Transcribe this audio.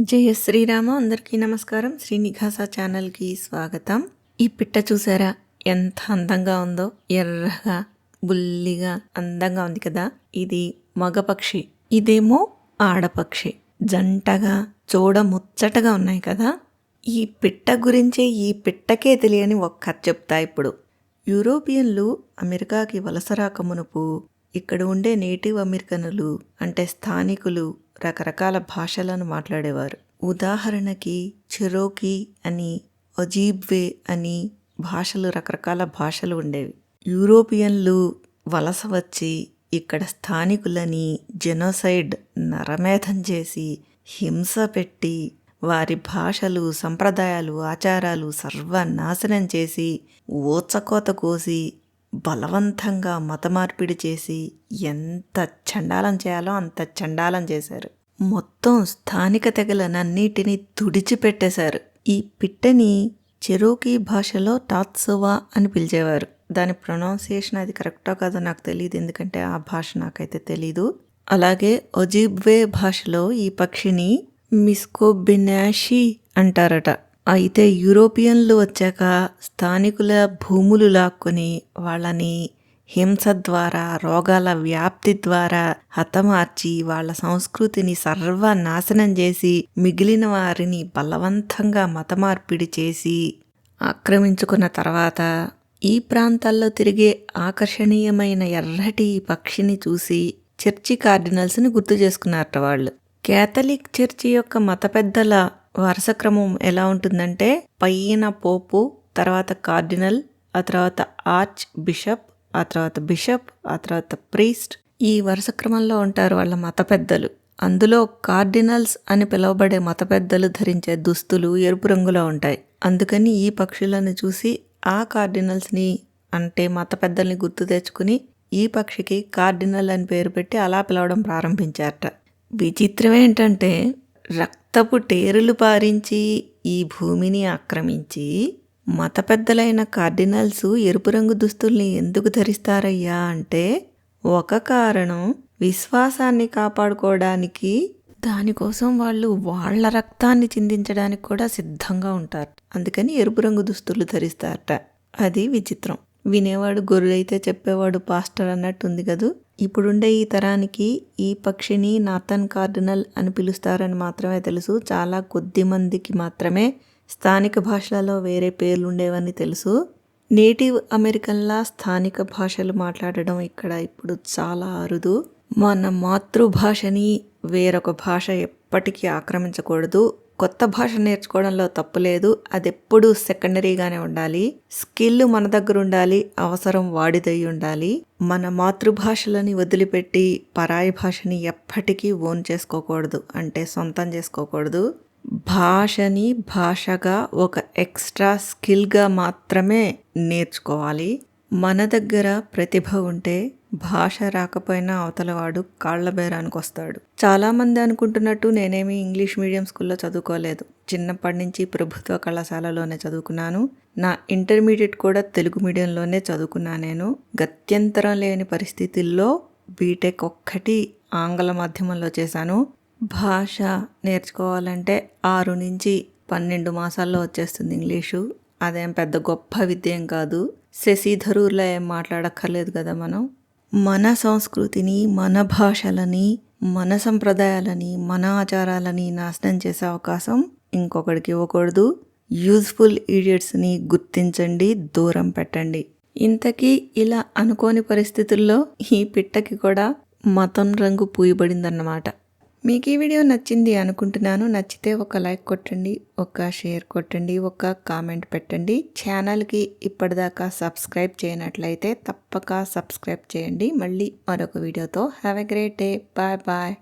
జయ శ్రీరామ అందరికీ నమస్కారం. శ్రీ నిఘాసా ఛానల్కి స్వాగతం. ఈ పిట్ట చూసారా? ఎంత అందంగా ఉందో. ఎర్రగా బుల్లిగా అందంగా ఉంది కదా. ఇది మగపక్షి ఇదేమో ఆడపక్షి. జంటగా చూడ ముచ్చటగా ఉన్నాయి కదా. ఈ పిట్ట గురించే ఈ పిట్టకే తెలియని ఒక్క చెప్తా ఇప్పుడు. యూరోపియన్లు అమెరికాకి వలస రాక మునుపు ఇక్కడ ఉండే నేటివ్ అమెరికనులు అంటే స్థానికులు రకరకాల భాషలను మాట్లాడేవారు. ఉదాహరణకి చెరోకీ అని అజీబ్వే అని భాషలు రకరకాల భాషలు ఉండేవి. యూరోపియన్లు వలస వచ్చి ఇక్కడ స్థానికులని జెనోసైడ్ నరమేధం చేసి హింస పెట్టి వారి భాషలు సంప్రదాయాలు ఆచారాలు సర్వనాశనం చేసి ఊచకోత కోసి బలవంతంగా మతమార్పిడి చేసి ఎంత చండాలం చేయాలో అంత చండాలం చేశారు. మొత్తం స్థానిక తెగలనన్నిటినీ తుడిచిపెట్టేశారు. ఈ పిట్టని చెరోకీ భాషలో టాత్సువా అని పిలిచేవారు. దాని ప్రొనౌన్సియేషన్ అది కరెక్టో కాదో నాకు తెలియదు ఎందుకంటే ఆ భాష నాకైతే తెలీదు. అలాగే ఒజిబ్వే భాషలో ఈ పక్షిని మిస్కోబినాషి అంటారట. అయితే యూరోపియన్లు వచ్చాక స్థానికుల భూములు లాక్కొని వాళ్ళని హింస ద్వారా రోగాల వ్యాప్తి ద్వారా హతమార్చి వాళ్ళ సంస్కృతిని సర్వనాశనం చేసి మిగిలిన వారిని బలవంతంగా మతమార్పిడి చేసి ఆక్రమించుకున్న తర్వాత ఈ ప్రాంతాల్లో తిరిగే ఆకర్షణీయమైన ఎర్రటి పక్షిని చూసి చర్చి కార్డినల్స్ని గుర్తు చేసుకున్నారట వాళ్ళు. కేథలిక్ చర్చి యొక్క మత పెద్దల వరుస క్రమం ఎలా ఉంటుందంటే పైన పోపు తర్వాత కార్డినల్ ఆ తర్వాత ఆర్చ్ బిషప్ ఆ తర్వాత బిషప్ ఆ తర్వాత ప్రీస్ట్. ఈ వరుస క్రమంలో ఉంటారు వాళ్ళ మత పెద్దలు అందులో కార్డినల్స్ అని పిలువబడే మత పెద్దలు ధరించే దుస్తులు ఎరుపు రంగులో ఉంటాయి. అందుకని ఈ పక్షులను చూసి ఆ కార్డినల్స్ని అంటే మత పెద్దల్ని గుర్తు తెచ్చుకుని ఈ పక్షికి కార్డినల్ అని పేరు పెట్టి అలా పిలవడం ప్రారంభించారట. విచిత్రం ఏంటంటే రక్తపు టేరులు పారించి ఈ భూమిని ఆక్రమించి మత పెద్దలైన కార్డినల్స్ ఎరుపు రంగు దుస్తుల్ని ఎందుకు ధరిస్తారయ్యా అంటే ఒక కారణం విశ్వాసాన్ని కాపాడుకోవడానికి. దానికోసం వాళ్ళు వాళ్ళ రక్తాన్ని చిందించడానికి కూడా సిద్ధంగా ఉంటారు. అందుకని ఎరుపు రంగు దుస్తులు ధరిస్తారట. అది విచిత్రం. వినేవాడు గొర్రెలైతే చెప్పేవాడు పాస్టర్ అన్నట్టు ఉంది కదూ? ఇప్పుడుండే ఈ తరానికి ఈ పక్షిని నాథన్ కార్డినల్ అని పిలుస్తారని మాత్రమే తెలుసు. చాలా కొద్ది మందికి మాత్రమే స్థానిక భాషలలో వేరే పేర్లు ఉండేవని తెలుసు. నేటివ్ అమెరికన్లా స్థానిక భాషలు మాట్లాడడం ఇక్కడ ఇప్పుడు చాలా అరుదు. మన మాతృభాషని వేరొక భాష ఎప్పటికీ ఆక్రమించకూడదు. కొత్త భాష నేర్చుకోవడంలో తప్పు లేదు. అది ఎప్పుడూ సెకండరీగానే ఉండాలి. స్కిల్ మన దగ్గర ఉండాలి. అవసరం వాడిదై ఉండాలి. మన మాతృభాషలని వదిలిపెట్టి పరాయి భాషని ఎప్పటికీ ఓన్ చేసుకోకూడదు. అంటే సొంతం చేసుకోకూడదు. భాషని భాషగా ఒక ఎక్స్ట్రా స్కిల్గా మాత్రమే నేర్చుకోవాలి. మన దగ్గర ప్రతిభ ఉంటే భాష రాకపోయినా అవతలవాడు కాళ్ళ బేరానికి వస్తాడు. చాలామంది అనుకుంటున్నట్టు నేనేమి ఇంగ్లీష్ మీడియం స్కూల్లో చదువుకోలేదు. చిన్నప్పటి నుంచి ప్రభుత్వ కళాశాలలోనే చదువుకున్నాను. నా ఇంటర్మీడియట్ కూడా తెలుగు మీడియంలోనే చదువుకున్నా నేను. గత్యంతరం లేని పరిస్థితుల్లో బీటెక్ ఒక్కటి ఆంగ్ల మాధ్యమంలో చేశాను. భాష నేర్చుకోవాలంటే ఆరు నుంచి పన్నెండు మాసాల్లో వచ్చేస్తుంది ఇంగ్లీషు. అదేం పెద్ద గొప్ప విద్య ఏం కాదు. శశిధరూర్లో ఏం మాట్లాడక్కర్లేదు కదా మనం. మన సంస్కృతిని మన భాషలని మన సంప్రదాయాలని మన ఆచారాలని నాశనం చేసే అవకాశం ఇంకొకడికి ఇవ్వకూడదు. యూజ్ఫుల్ ఈడియట్స్ని గుర్తించండి దూరం పెట్టండి. ఇంతకీ ఇలా అనుకోని పరిస్థితుల్లో ఈ పిట్టకి కూడా మతం రంగు పూయబడిందన్నమాట. మీకు ఈ వీడియో నచ్చింది అనుకుంటున్నాను నచ్చితే ఒక లైక్ కొట్టండి ఒక షేర్ కొట్టండి ఒక కామెంట్ పెట్టండి. ఛానల్కి ఇప్పటిదాకా సబ్స్క్రైబ్ చేయనట్లయితే తప్పక సబ్స్క్రైబ్ చేయండి. మళ్ళీ మరొక వీడియోతో. Have a great day bye bye